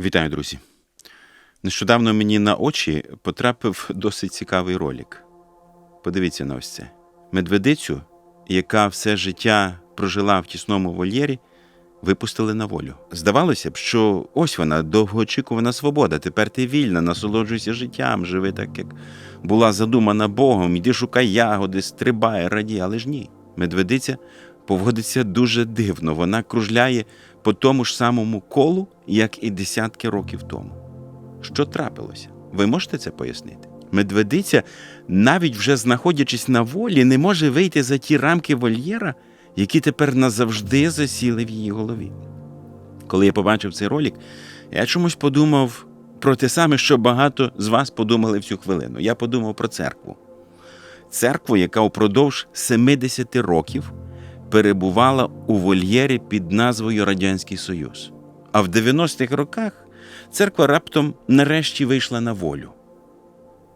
Вітаю, друзі. Нещодавно мені на очі потрапив досить цікавий ролик. Подивіться на ось це. Медведицю, яка все життя прожила в тісному вольєрі, випустили на волю. Здавалося б, що ось вона, довгоочікувана свобода. Тепер ти вільна, насолоджуйся життям, живи так, як була задумана Богом, іди шукай ягоди, стрибай, раді, але ж ні. Медведиця поводиться дуже дивно. Вона кружляє по тому ж самому колу, як і десятки років тому. Що трапилося? Ви можете це пояснити? Медведиця, навіть вже знаходячись на волі, не може вийти за ті рамки вольєра, які тепер назавжди засіли в її голові. Коли я побачив цей ролик, я чомусь подумав про те саме, що багато з вас подумали в цю хвилину. Я подумав про церкву. Церкву, яка упродовж 70 років перебувала у вольєрі під назвою Радянський Союз. А в 90-х роках церква раптом нарешті вийшла на волю.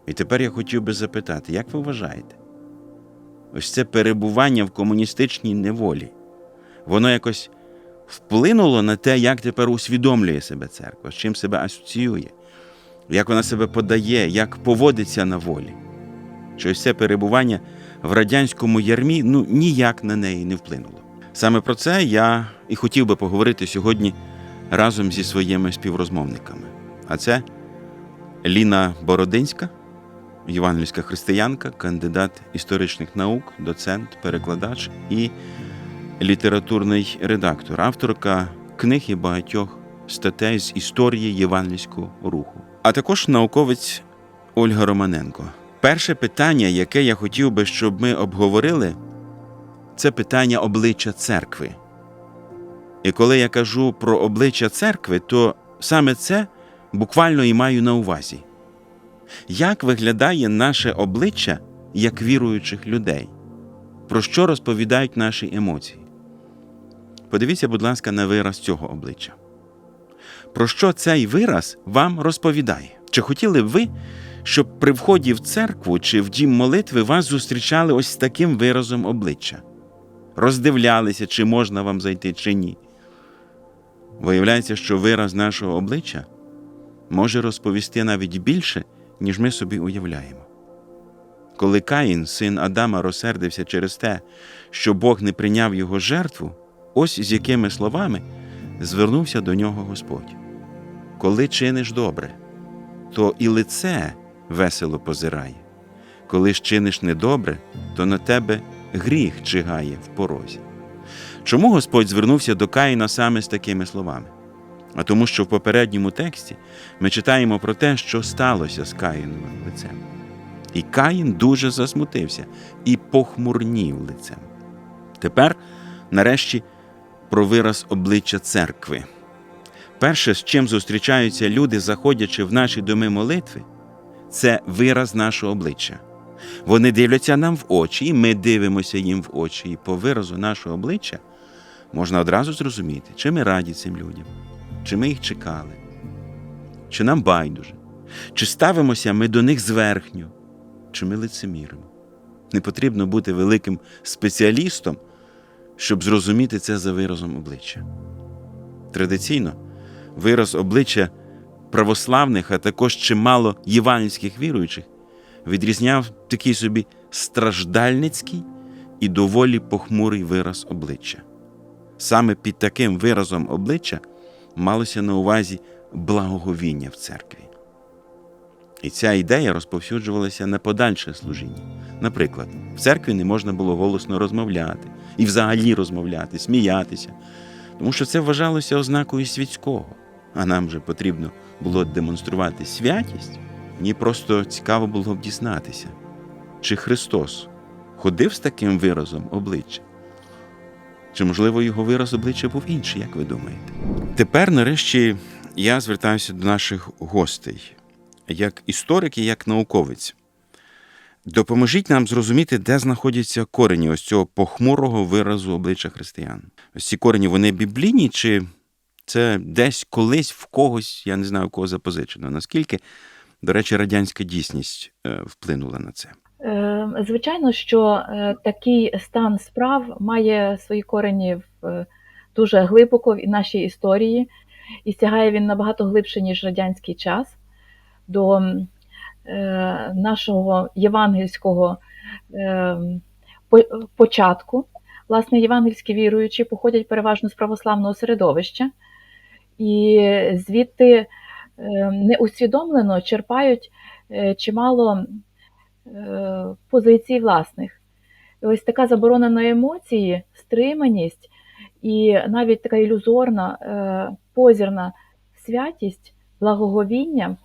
І тепер я хотів би запитати, як ви вважаєте? Ось це перебування в комуністичній неволі, воно якось вплинуло на те, як тепер усвідомлює себе церква, з чим себе асоціює, як вона себе подає, як поводиться на волі. Що ось це перебування в радянському ярмі ну, ніяк на неї не вплинуло. Саме про це я і хотів би поговорити сьогодні разом зі своїми співрозмовниками. А це Ліна Бородинська, євангельська християнка, кандидат історичних наук, доцент, перекладач і літературний редактор, авторка книг і багатьох статей з історії євангельського руху, а також науковець Ольга Романенко. Перше питання, яке я хотів би, щоб ми обговорили, це питання обличчя церкви. І коли я кажу про обличчя церкви, то саме це буквально і маю на увазі. Як виглядає наше обличчя як віруючих людей? Про що розповідають наші емоції? Подивіться, будь ласка, на вираз цього обличчя. Про що цей вираз вам розповідає? Чи хотіли б ви, щоб при вході в церкву чи в дім молитви вас зустрічали ось таким виразом обличчя? Роздивлялися, чи можна вам зайти, чи ні. Виявляється, що вираз нашого обличчя може розповісти навіть більше, ніж ми собі уявляємо. Коли Каїн, син Адама, розсердився через те, що Бог не прийняв його жертву, ось з якими словами звернувся до нього Господь. Коли чиниш добре, то і лице весело позирає. Коли ж чиниш недобре, то на тебе гріх чигає в порозі. Чому Господь звернувся до Каїна саме з такими словами? А тому, що в попередньому тексті ми читаємо про те, що сталося з Каїновим лицем. І Каїн дуже засмутився і похмурнів лицем. Тепер, нарешті, про вираз обличчя церкви. Перше, з чим зустрічаються люди, заходячи в наші доми молитви, це вираз нашого обличчя. Вони дивляться нам в очі, і ми дивимося їм в очі. І по виразу нашого обличчя можна одразу зрозуміти, чи ми раді цим людям, чи ми їх чекали, чи нам байдуже, чи ставимося ми до них зверхньо, чи ми лицеміримо. Не потрібно бути великим спеціалістом, щоб зрозуміти це за виразом обличчя. Традиційно вираз обличчя православних, а також чимало євангельських віруючих відрізняв такий собі страждальницький і доволі похмурий вираз обличчя. Саме під таким виразом обличчя малося на увазі благоговіння в церкві. І ця ідея розповсюджувалася на подальше служіння. Наприклад, в церкві не можна було голосно розмовляти і взагалі розмовляти, сміятися, тому що це вважалося ознакою світського, а нам же потрібно було демонструвати святість. Мені просто цікаво було б дізнатися, чи Христос ходив з таким виразом обличчя? Чи, можливо, його вираз обличчя був інший, як ви думаєте? Тепер, нарешті, я звертаюся до наших гостей, як історик і як науковець. Допоможіть нам зрозуміти, де знаходяться корені ось цього похмурого виразу обличчя християн. Ось ці корені вони біблійні, чи це десь колись в когось, я не знаю, у кого запозичено. Наскільки, до речі, радянська дійсність е, вплинула на це? Е, Звичайно, що е, такий стан справ має свої корені в, е, дуже глибоко в нашій історії. і сягає він набагато глибше, ніж радянський час, до нашого євангельського е, початку. Власне, євангельські віруючі походять переважно з православного середовища, і звідти е, неусвідомлено черпають е, чимало е, позицій власних. Ось така заборона на емоції, стриманість і навіть така ілюзорна, е, позірна святість, благоговіння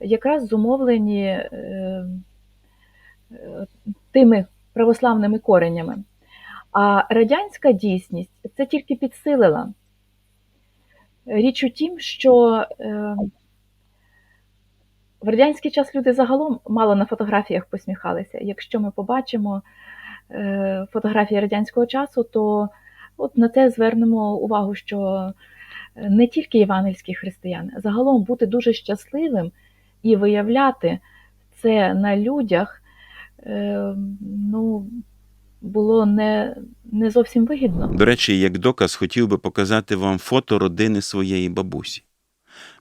якраз зумовлені тими православними коренями. А радянська дійсність це тільки підсилила. Річ у тім, що е, в радянський час люди загалом мало на фотографіях посміхалися. Якщо ми побачимо е, фотографії радянського часу, то от на це звернемо увагу, що не тільки євангельські християни, загалом бути дуже щасливим і виявляти це на людях е, ну, було не, не зовсім вигідно. До речі, як доказ хотів би показати вам фото родини своєї бабусі.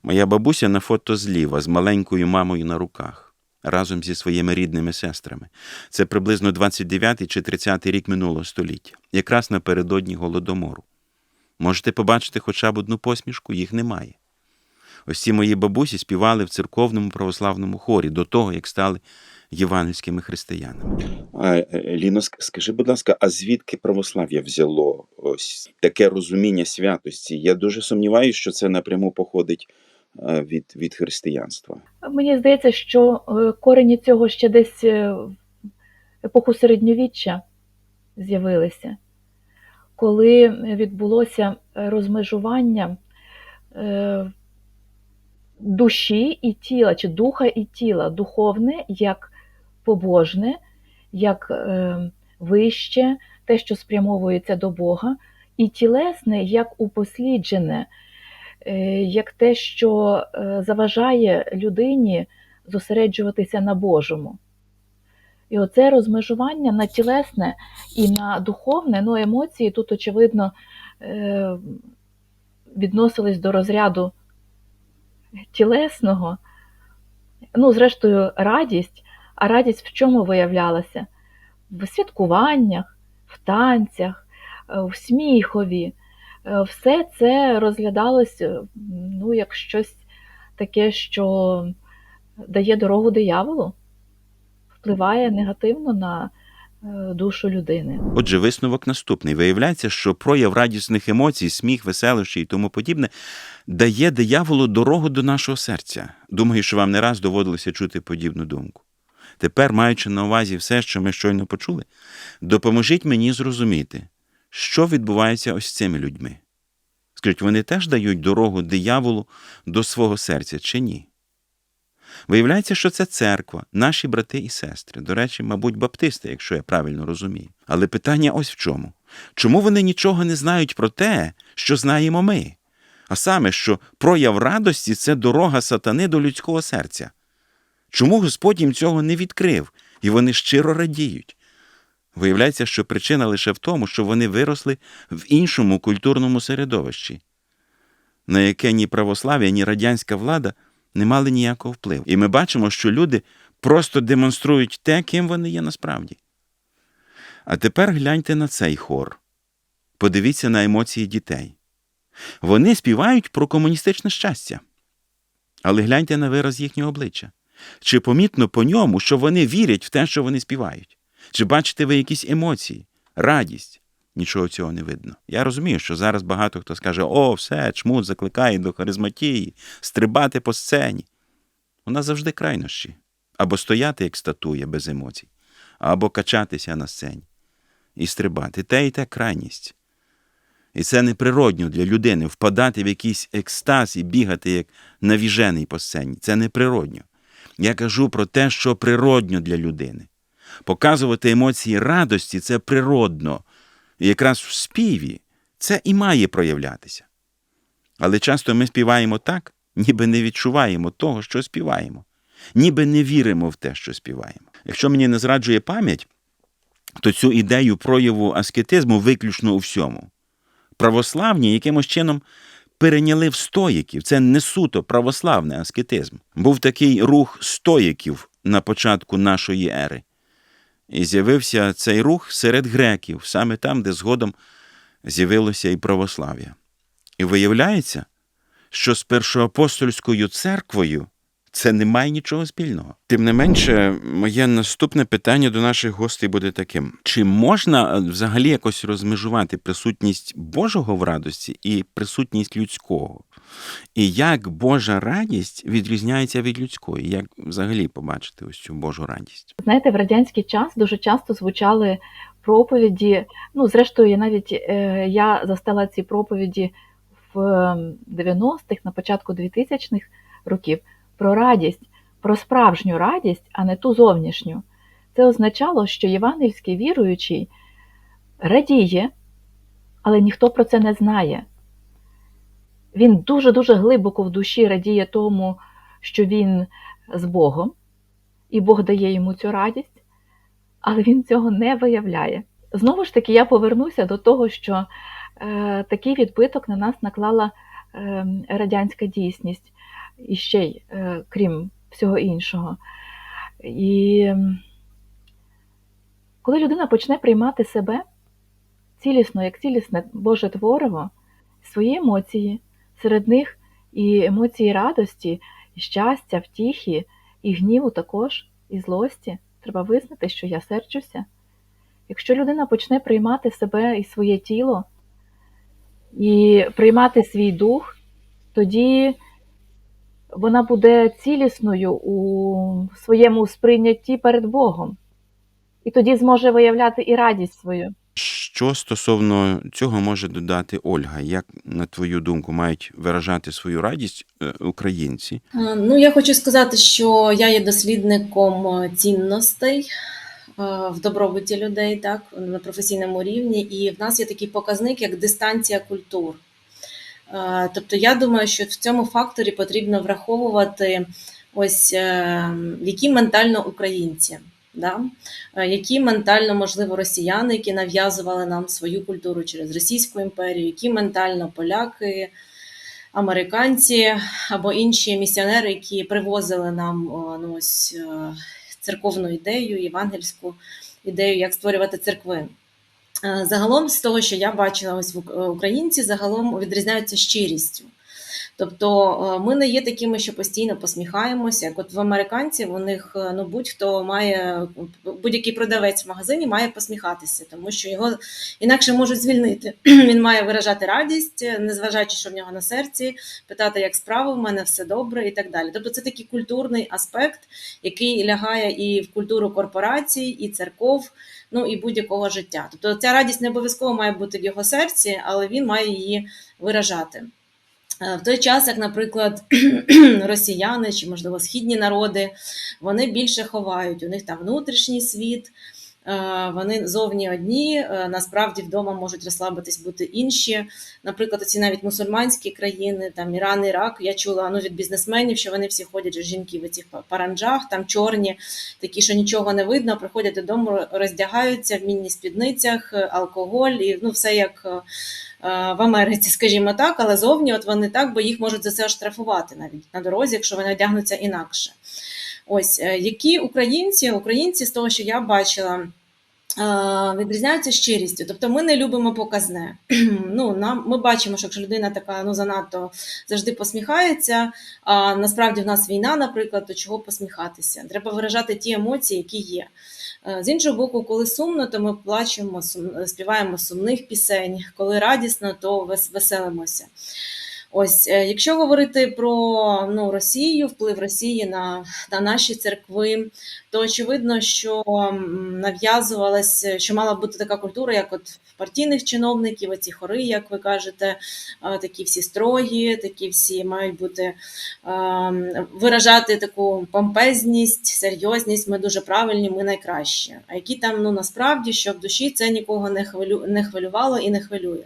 Моя бабуся на фото зліва з маленькою мамою на руках, разом зі своїми рідними сестрами. Це приблизно 29 чи 30 рік минулого століття, якраз напередодні голодомору. Можете побачити хоча б одну посмішку, їх немає. Ось ці мої бабусі співали в церковному православному хорі до того, як стали євангельськими християнами. А, е, Ліно, скажи, будь ласка, а звідки православ'я взяло ось таке розуміння святості? Я дуже сумніваюся, що це напряму походить е, від, від християнства. Мені здається, що е, корені цього ще десь в епоху середньовіччя з'явилися, коли відбулося розмежування душі і тіла, чи духа і тіла, духовне як побожне, як е, вище, те, що спрямовується до Бога, і тілесне як упосліджене, е, як те, що е, заважає людині зосереджуватися на Божому. І оце розмежування на тілесне і на духовне, ну, емоції тут, очевидно, відносились до розряду тілесного. Ну, зрештою, радість, а радість в чому виявлялася? В святкуваннях, в танцях, е, в сміхові. Е, Все це розглядалось е, ну, як щось таке, що дає дорогу дияволу, впливає негативно на душу людини. Отже, висновок наступний. Виявляється, що прояв радісних емоцій, сміх, веселощі і тому подібне дає дияволу дорогу до нашого серця. Думаю, що вам не раз доводилося чути подібну думку. Тепер, маючи на увазі все, що ми щойно почули, допоможіть мені зрозуміти, що відбувається ось з цими людьми. Скажіть, вони теж дають дорогу дияволу до свого серця чи ні? Виявляється, що це церква, наші брати і сестри, до речі, мабуть, баптисти, якщо я правильно розумію. Але питання ось в чому: чому вони нічого не знають про те, що знаємо ми? А саме, що прояв радості це дорога сатани до людського серця. Чому Господь їм цього не відкрив, і вони щиро радіють? Виявляється, що причина лише в тому, що вони виросли в іншому культурному середовищі, на яке ні православ'я, ні радянська влада не мали ніякого впливу. І ми бачимо, що люди просто демонструють те, ким вони є насправді. А тепер гляньте на цей хор. Подивіться на емоції дітей. Вони співають про комуністичне щастя. Але гляньте на вираз їхнього обличчя. Чи помітно по ньому, що вони вірять в те, що вони співають? Чи бачите ви якісь емоції, радість? Нічого цього не видно. Я розумію, що зараз багато хто скаже: о, все, чмут закликає до харизматії, стрибати по сцені. У нас завжди крайнощі. Або стояти, як статуя, без емоцій, або качатися на сцені і стрибати. Те і те крайність. І це неприродньо для людини впадати в якийсь екстаз і бігати як навіжений по сцені. Це неприродньо. Я кажу про те, що природньо для людини. Показувати емоції радості це природно. І якраз в співі це і має проявлятися. Але часто ми співаємо так, ніби не відчуваємо того, що співаємо, ніби не віримо в те, що співаємо. Якщо мені не зраджує пам'ять, то цю ідею прояву аскетизму виключно у всьому. Православні якимось чином перейняли в стоїків. Це не суто православний аскетизм. Був такий рух стоїків на початку нашої ери. І з'явився цей рух серед греків, саме там, де згодом з'явилося і православ'я. І виявляється, що з першоапостольською церквою це не має нічого спільного. Тим не менше, моє наступне питання до наших гостей буде таким: чи можна е, взагалі якось розмежувати присутність Божого в радості і присутність людського? І як Божа радість відрізняється від людської? Як взагалі побачити ось цю Божу радість? Знаєте, в радянський час дуже часто звучали проповіді. Ну, зрештою, я навіть е, я застала ці проповіді в 90-х, на початку 2000-х років про радість, про справжню радість, а не ту зовнішню. Це означало, що євангельський віруючий радіє, але ніхто про це не знає. Він дуже-дуже глибоко в душі радіє тому, що він з Богом, і Бог дає йому цю радість, але він цього не виявляє. Знову ж таки, я повернуся до того, що е, такий відбиток на нас наклала е, радянська дійсність, і ще й е, крім всього іншого. І коли людина почне приймати себе цілісно, як цілісне Боже твориво, свої емоції, серед них і емоції радості, і щастя, втіхи, і гніву також, і злості, треба визнати, що я серджуся. Якщо людина почне приймати себе і своє тіло, і приймати свій дух, тоді вона буде цілісною у своєму сприйнятті перед Богом. І тоді зможе виявляти і радість свою. Що стосовно цього може додати Ольга? Як, на твою думку, мають виражати свою радість е, українці? Е, Ну, я хочу сказати, що я є дослідником е, цінностей в добробуті людей, так, на професійному рівні, і в нас є такий показник, як дистанція культур. Тобто, я думаю, що в цьому факторі потрібно враховувати ось е, які ментально українці. Да? Е, Які ментально, можливо, росіяни, які нав'язували нам свою культуру через Російську імперію, які ментально поляки, американці або інші місіонери, які привозили нам ну, ось, е, церковну ідею, євангельську ідею, як створювати церкви. Е, Загалом, з того, що я бачила, ось в е, українці загалом відрізняються щирістю. Тобто е, ми не є такими, що постійно посміхаємося. Як от в американців у них ну будь-хто має будь-який продавець в магазині має посміхатися, тому що його інакше можуть звільнити. Він має виражати радість, незважаючи, що в нього на серці, питати, як справа, в мене все добре, і так далі. Тобто, це такий культурний аспект, який лягає і в культуру корпорацій, і церков, ну і будь-якого життя. Тобто, ця радість не обов'язково має бути в його серці, але він має її виражати. Е, В той час, як, наприклад, росіяни чи, можливо, східні народи, вони більше ховають. У них там внутрішній світ, вони зовні одні, е, насправді вдома можуть розслабитись бути інші. Наприклад, ці навіть мусульманські країни, там Іран, Ірак. Я чула ну, від бізнесменів, що вони всі ходять жінки в цих паранджах, там чорні, такі, що нічого не видно, приходять додому, роздягаються в міні-спідницях, е, алкоголь і ну, все як. е, в Америці, скажімо так, але зовні от вони так, бо їх можуть за це штрафувати навіть на дорозі, якщо вони одягнуться інакше. Ось е, які українці, українці з того, що я бачила. е, Відрізняються щирістю, тобто ми не любимо показне. Ну, нам ми бачимо, що якщо людина така ну занадто завжди посміхається. А насправді в нас війна, наприклад, то чого посміхатися? Треба виражати ті емоції, які є. Е, З іншого боку, коли сумно, то ми плачемо, співаємо сумних пісень. Коли радісно, то вес- веселимося. Ось, е, якщо говорити про ну, Росію, вплив Росії на, на наші церкви, то очевидно, що нав'язувалася, що мала бути така культура, як от партійних чиновників, оці хори, як ви кажете, такі всі строгі, такі всі мають бути виражати таку помпезність, серйозність. Ми дуже правильні, ми найкращі. А які там ну насправді, що в душі це нікого не хвилю не хвилювало і не хвилює.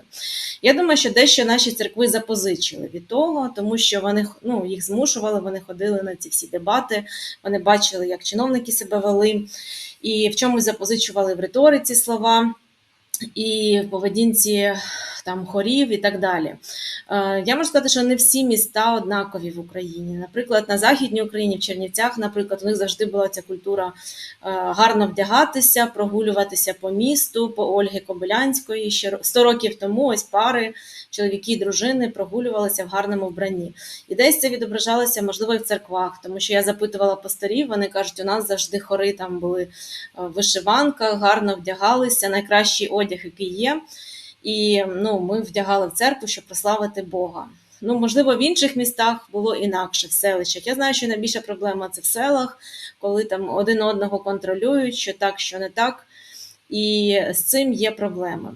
Я думаю, що дещо наші церкви запозичили від того, тому що вони ну, їх змушували, вони ходили на ці всі дебати, вони бачили, як чиновники себе вели, і в чомусь запозичували в риториці слова. І в поведінці там хорів і так далі. Е, Я можу сказати, що не всі міста однакові в Україні. Наприклад, на Західній Україні, в Чернівцях, наприклад, у них завжди була ця культура е, гарно вдягатися, прогулюватися по місту, по Ольги Кобилянської. Ще 100 років тому ось пари, чоловіки і дружини прогулювалися в гарному вбранні. І десь це відображалося, можливо, і в церквах, тому що я запитувала пасторів, вони кажуть, у нас завжди хори там були е, в вишиванках, гарно вдягалися, найкращий одяг, який є. І ну, ми вдягали в церкву, щоб прославити Бога. Ну, можливо, в інших містах було інакше в селищах. Я знаю, що найбільша проблема це в селах, коли там один одного контролюють, що так, що не так. І з цим є проблеми.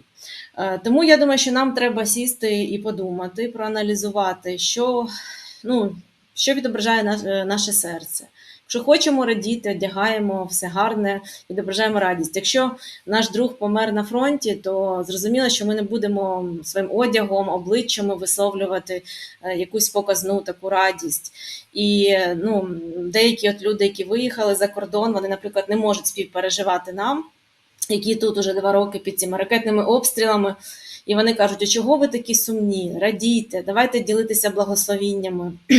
Е, Тому я думаю, що нам треба сісти і подумати, проаналізувати, що, ну, що відображає е, наше серце. Якщо хочемо радіти, одягаємо все гарне, відображаємо радість. Якщо наш друг помер на фронті, то зрозуміло, що ми не будемо своїм одягом, обличчями висловлювати е, якусь показну таку радість. І ну, деякі от люди, які виїхали за кордон, вони, наприклад, не можуть співпереживати нам, які тут уже два роки під цими ракетними обстрілами. І вони кажуть, а чого ви такі сумні? Радійте, давайте ділитися благословіннями.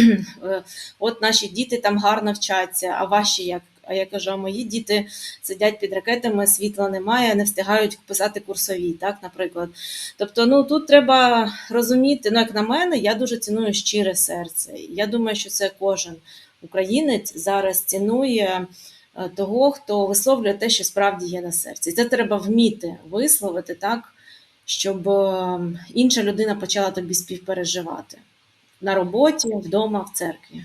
Е, От наші діти там гарно вчаться, а ваші як? А я кажу, а мої діти сидять під ракетами, світла немає, не встигають писати курсові, так, наприклад. Тобто, ну тут треба розуміти, ну як на мене, я дуже ціную щире серце. Я думаю, що це кожен українець зараз цінує е, того, хто висловлює те, що справді є на серці. Це треба вміти висловити так, щоб е, інша людина почала тобі співпереживати на роботі, вдома, в церкві.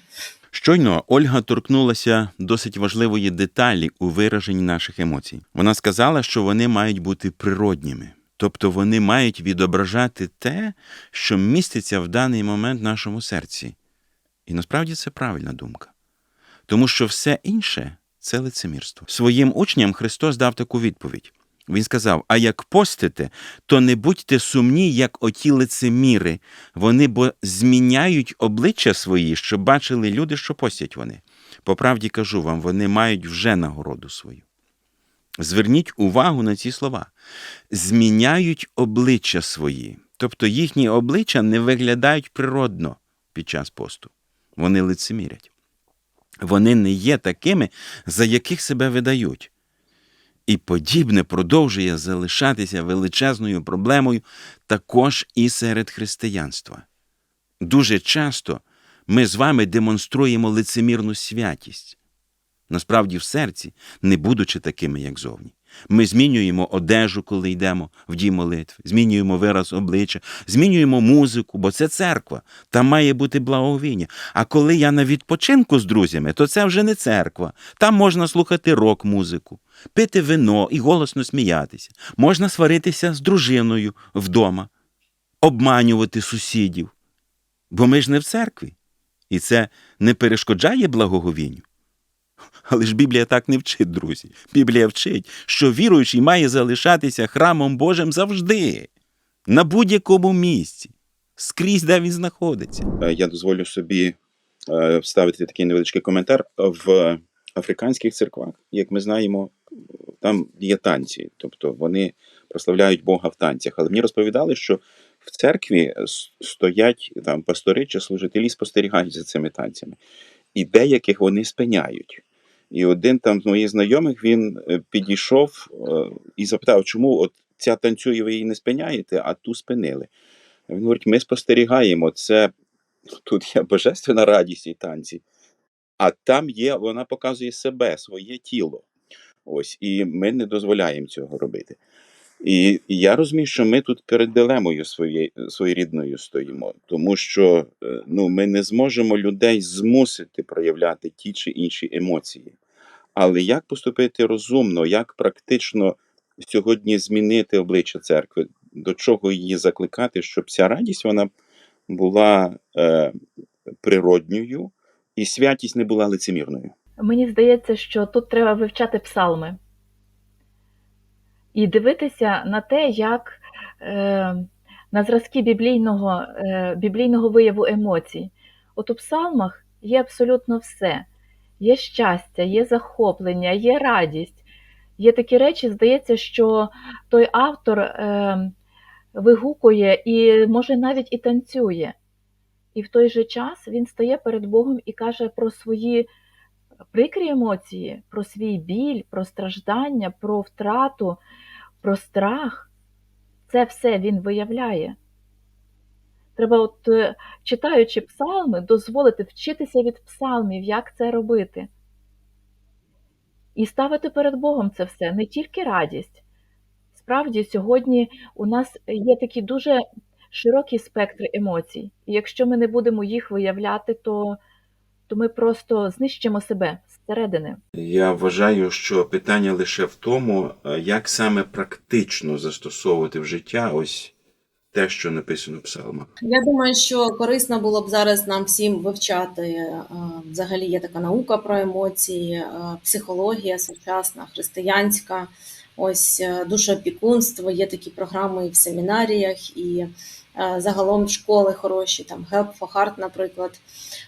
Щойно Ольга торкнулася досить важливої деталі у вираженні наших емоцій. Вона сказала, що вони мають бути природніми, тобто вони мають відображати те, що міститься в даний момент в нашому серці. І насправді це правильна думка. Тому що все інше це лицемірство. Своїм учням Христос дав таку відповідь. Він сказав: А як постите, то не будьте сумні, як оті лицеміри. Вони бо зміняють обличчя свої, щоб бачили люди, що постять вони. По правді кажу вам, вони мають вже нагороду свою. Зверніть увагу на ці слова. Зміняють обличчя свої, тобто їхні обличчя не виглядають природно під час посту. Вони лицемірять. Вони не є такими, за яких себе видають. І подібне продовжує залишатися величезною проблемою також і серед християнства. Дуже часто ми з вами демонструємо лицемірну святість, насправді в серці, не будучи такими, як зовні. Ми змінюємо одежу, коли йдемо в дій молитви, змінюємо вираз обличчя, змінюємо музику, бо це церква, там має бути благовіння. А коли я на відпочинку з друзями, то це вже не церква. Там можна слухати рок-музику, пити вино і голосно сміятися. Можна сваритися з дружиною вдома, обманювати сусідів. Бо ми ж не в церкві, і це не перешкоджає благоговінню. Але ж Біблія так не вчить, друзі. Біблія вчить, що віруючий має залишатися храмом Божим завжди, на будь-якому місці, скрізь, де він знаходиться. Е, Я дозволю собі е, вставити такий невеличкий коментар. В африканських церквах, як ми знаємо, там є танці, тобто вони прославляють Бога в танцях. Але мені розповідали, що в церкві стоять там пастори чи служителі, спостерігають за цими танцями, і деяких вони спиняють. І один там з моїх знайомих він е, підійшов е, і запитав, чому от ця танцює, ви її не спиняєте, а ту спинили. Він говорить: ми спостерігаємо, це тут є божественна радість і танці, а там є, вона показує себе, своє тіло. Ось, і ми не дозволяємо цього робити. І, я розумію, що ми тут перед дилемою своєю своєрідною стоїмо, тому що е, ну, ми не зможемо людей змусити проявляти ті чи інші емоції. Але як поступити розумно, як практично сьогодні змінити обличчя церкви, до чого її закликати, щоб ця радість вона була е, природньою і святість не була лицемірною. Мені здається, що тут треба вивчати псалми і дивитися на те, як е, на зразки біблійного, е, біблійного вияву емоцій. От у псалмах є абсолютно все. Є щастя, є захоплення, є радість. Є такі речі, здається, що той автор е, вигукує і може навіть і танцює. І в той же час він стає перед Богом і каже про свої прикрі емоції, про свій біль, про страждання, про втрату, про страх. Це все він виявляє. Треба, от, е, читаючи псалми, дозволити вчитися від псалмів, як це робити. І ставити перед Богом це все, не тільки радість. Справді, сьогодні у нас є такі дуже широкий спектр емоцій. І якщо ми не будемо їх виявляти, то, то ми просто знищимо себе зсередини. Я вважаю, що питання лише в тому, е, як саме практично застосовувати в життя ось те, що написано в псалмах. Я думаю, що корисно було б зараз нам всім вивчати. е, Взагалі є така наука про емоції, е, психологія сучасна, християнська, ось е, душоопікунство. Є такі програми і в семінаріях, і загалом школи хороші, там Help for Heart, наприклад,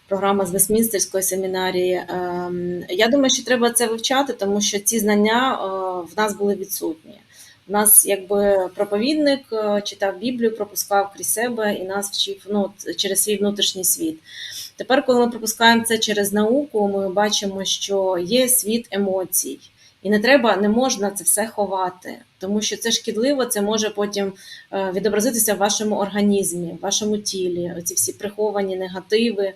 програма з Вестмінстерської семінарії. Ем, Я думаю, що треба це вивчати, тому що ці знання в нас були відсутні. Нас якби проповідник е, читав Біблію, пропускав крізь себе і нас вчив ну, через свій внутрішній світ. Тепер, коли ми пропускаємо це через науку, ми бачимо, що є світ емоцій. І не треба, не можна це все ховати, тому що це шкідливо, це може потім е, відобразитися в вашому організмі, в вашому тілі. Оці всі приховані негативи,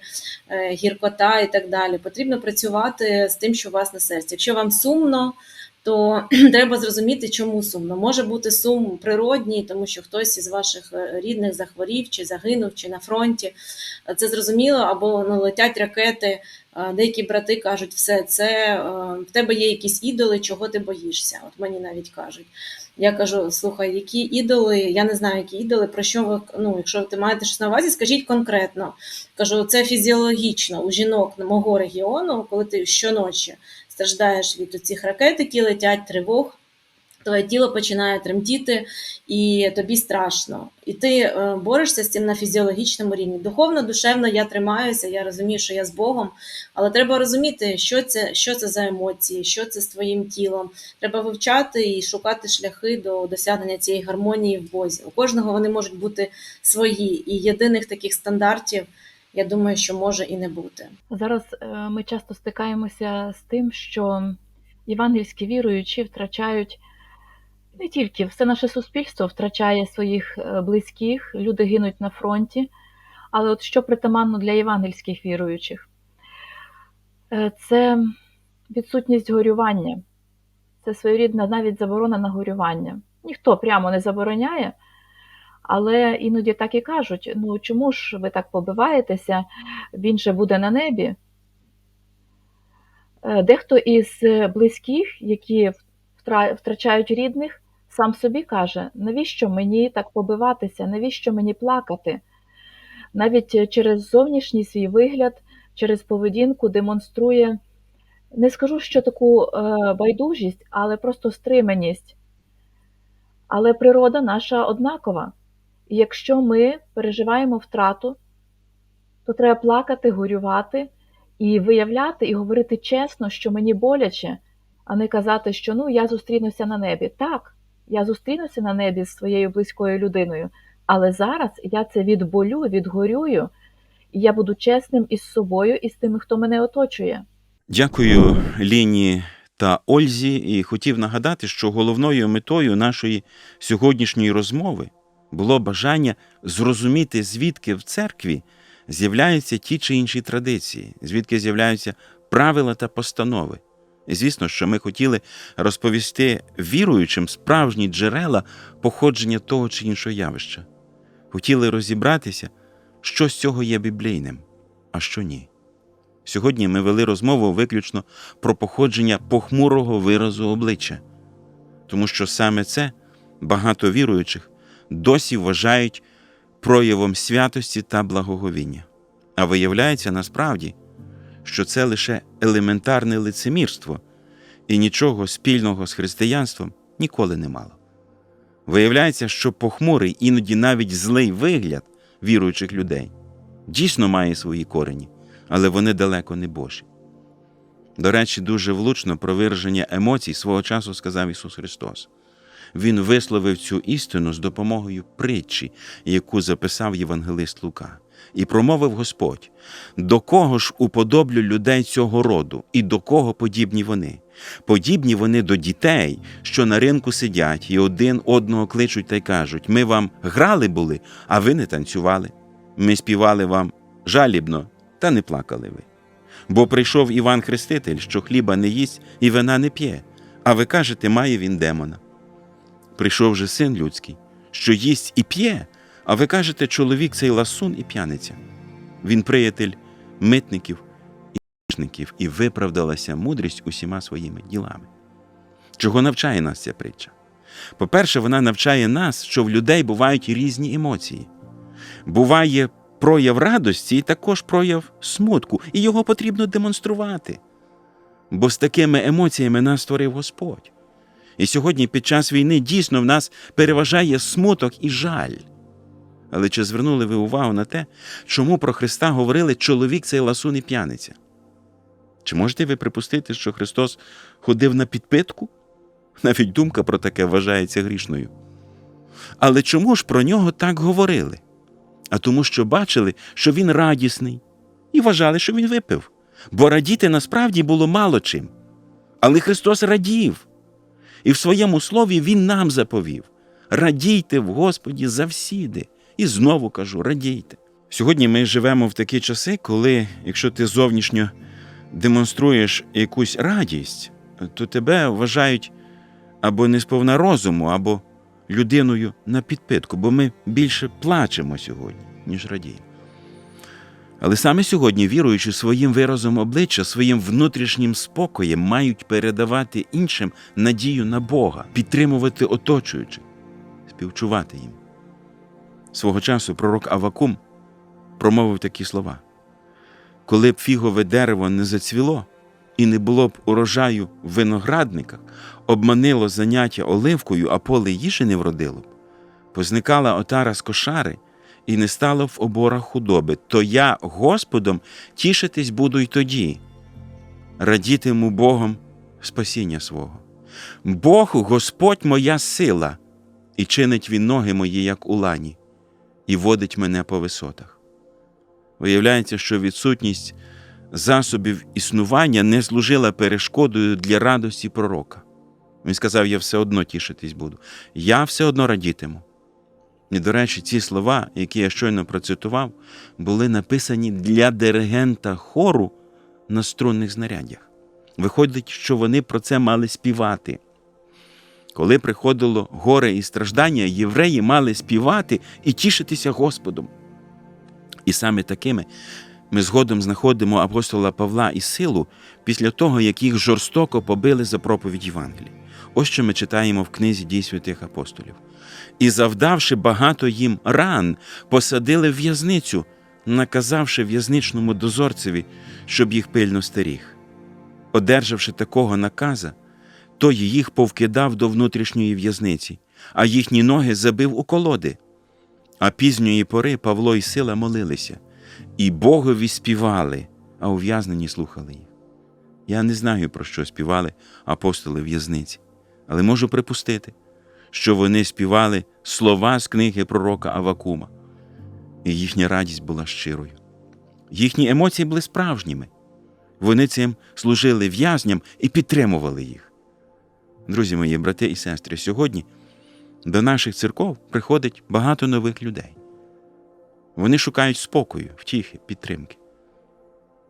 е, гіркота і так далі. Потрібно працювати з тим, що у вас на серці. Якщо вам сумно, то треба зрозуміти, чому сумно. Може бути сум природній, тому що хтось із ваших е, рідних захворів, чи загинув, чи на фронті. Це зрозуміло, або ну, летять ракети. Е, Деякі брати кажуть, все, це е, в тебе є якісь ідоли, чого ти боїшся. От мені навіть кажуть. Я кажу: слухай, які ідоли, я не знаю, які ідоли, про що ви ну, якщо ти маєте щось на увазі, скажіть конкретно. Кажу, це фізіологічно у жінок мого регіону, коли ти щоночі страждаєш від цих ракет, які летять, тривог. Твоє тіло починає тремтіти, і тобі страшно. І ти е, борешся з цим на фізіологічному рівні. Духовно, душевно я тримаюся, я розумію, що я з Богом, але треба розуміти, що це, що це за емоції, що це з твоїм тілом. Треба вивчати і шукати шляхи до досягнення цієї гармонії в Бозі. У кожного вони можуть бути свої, і єдиних таких стандартів, я думаю, що може і не бути. Зараз е, ми часто стикаємося з тим, що євангельські віруючі втрачають не тільки все наше суспільство втрачає своїх е, близьких, люди гинуть на фронті. Але от що притаманно для євангельських віруючих? Е, Це відсутність горювання, це своєрідна навіть заборона на горювання. Ніхто прямо не забороняє, але іноді так і кажуть: ну чому ж ви так побиваєтеся, він же буде на небі. Е, Дехто із е, близьких, які втрачають рідних, сам собі каже, навіщо мені так побиватися, навіщо мені плакати? Навіть е, через зовнішній свій вигляд, через поведінку демонструє, не скажу, що таку байдужість, але просто стриманість. Але природа наша однакова. І якщо ми переживаємо втрату, то треба плакати, горювати і виявляти, і говорити чесно, що мені боляче, а не казати, що ну я зустрінуся на небі. Так, я зустрінуся на небі з своєю близькою людиною, але зараз я це відболю, відгорюю, і я буду чесним із собою і з тими, хто мене оточує. Дякую Ліні та Ользі, і хотів нагадати, що головною метою нашої сьогоднішньої розмови було бажання зрозуміти, звідки в церкві з'являються ті чи інші традиції, звідки з'являються правила та постанови. І звісно, що ми хотіли розповісти віруючим справжні джерела походження того чи іншого явища. Хотіли розібратися, що з цього є біблійним, а що ні. Сьогодні ми вели розмову виключно про походження похмурого виразу обличчя, тому що саме це багато віруючих досі вважають проявом святості та благоговіння. А виявляється насправді, що це лише елементарне лицемірство і нічого спільного з християнством ніколи не мало. Виявляється, що похмурий, іноді навіть злий вигляд віруючих людей дійсно має свої корені, але вони далеко не Божі. До речі, дуже влучно про вираження емоцій свого часу сказав Ісус Христос. Він висловив цю істину з допомогою притчі, яку записав євангелист Лука, і промовив Господь: до кого ж уподоблю людей цього роду, і до кого подібні вони? Подібні вони до дітей, що на ринку сидять і один одного кличуть та й кажуть: Ми вам грали були, а ви не танцювали. Ми співали вам жалібно, та не плакали ви. Бо прийшов Іван Хреститель, що хліба не їсть і вина не п'є, а ви кажете, має він демона. Прийшов же син людський, що їсть і п'є, а ви кажете, чоловік цей ласун і п'яниця. Він приятель митників і грішників, і виправдалася мудрість усіма своїми ділами. Чого навчає нас ця притча? По-перше, вона навчає нас, що в людей бувають різні емоції. Буває прояв радості і також прояв смутку, і його потрібно демонструвати. Бо з такими емоціями нас створив Господь. І сьогодні під час війни дійсно в нас переважає смуток і жаль. Але чи звернули ви увагу на те, чому про Христа говорили чоловік цей ласун і п'яниця? Чи можете ви припустити, що Христос ходив на підпитку? Навіть думка про таке вважається грішною. Але чому ж про нього так говорили? А тому, що бачили, що він радісний, і вважали, що він випив. Бо радіти насправді було мало чим. Але Христос радів. І в своєму слові Він нам заповів: радійте в Господі завсіди. І знову кажу, радійте. Сьогодні ми живемо в такі часи, коли, якщо ти зовнішньо демонструєш якусь радість, то тебе вважають або не сповна розуму, або людиною на підпитку, бо ми більше плачемо сьогодні, ніж радіємо. Але саме сьогодні, віруючи своїм виразом обличчя, своїм внутрішнім спокоєм, мають передавати іншим надію на Бога, підтримувати оточуючих, співчувати їм. Свого часу пророк Авакум промовив такі слова: Коли б фігове дерево не зацвіло і не було б урожаю в виноградниках, обманило заняття оливкою, а поле їжі не вродило б, позникала отара з кошари, і не стало в оборах худоби, то я Господом тішитись буду й тоді, радітиму Богом спасіння свого. Бог Господь моя сила, і чинить він ноги мої, як у лані, і водить мене по висотах. Виявляється, що відсутність засобів існування не служила перешкодою для радості пророка. Він сказав: Я все одно тішитись буду, я все одно радітиму. І, до речі, ці слова, які я щойно процитував, були написані для диригента хору на струнних знаряддях. Виходить, що вони про це мали співати. Коли приходило горе і страждання, євреї мали співати і тішитися Господом. І саме такими ми згодом знаходимо апостола Павла і силу після того, як їх жорстоко побили за проповідь Євангелії. Ось що ми читаємо в книзі дій святих апостолів. І, завдавши багато їм ран, посадили в в'язницю, наказавши в'язничному дозорцеві, щоб їх пильно стеріг. Одержавши такого наказа, той їх повкидав до внутрішньої в'язниці, а їхні ноги забив у колоди. А пізньої пори Павло і Сила молилися, і Богові співали, а ув'язнені слухали їх. Я не знаю, про що співали апостоли в'язниці, але можу припустити, що вони співали слова з книги пророка Авакума, і їхня радість була щирою. Їхні емоції були справжніми. Вони цим служили в'язням і підтримували їх. Друзі мої, брати і сестри, сьогодні до наших церков приходить багато нових людей. Вони шукають спокою, втіхи, підтримки.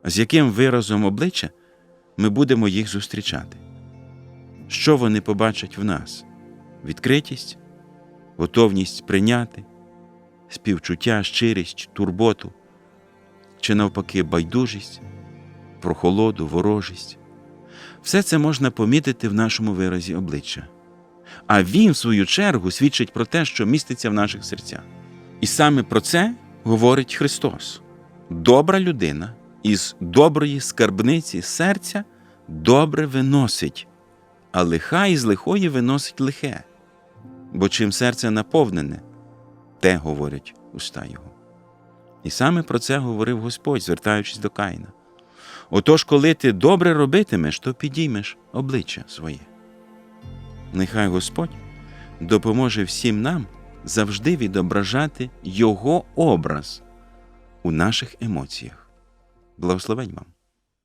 З яким виразом обличчя ми будемо їх зустрічати? Що вони побачать в нас? Відкритість, готовність прийняти, співчуття, щирість, турботу, чи навпаки байдужість, прохолоду, ворожість. Все це можна помітити в нашому виразі обличчя. А він, в свою чергу, свідчить про те, що міститься в наших серцях. І саме про це говорить Христос. Добра людина із доброї скарбниці серця добре виносить, а лиха із лихої виносить лихе. Бо чим серце наповнене, те говорять уста його. І саме про це говорив Господь, звертаючись до Каїна. Отож, коли ти добре робитимеш, то підіймеш обличчя своє. Нехай Господь допоможе всім нам завжди відображати Його образ у наших емоціях. Благословень вам!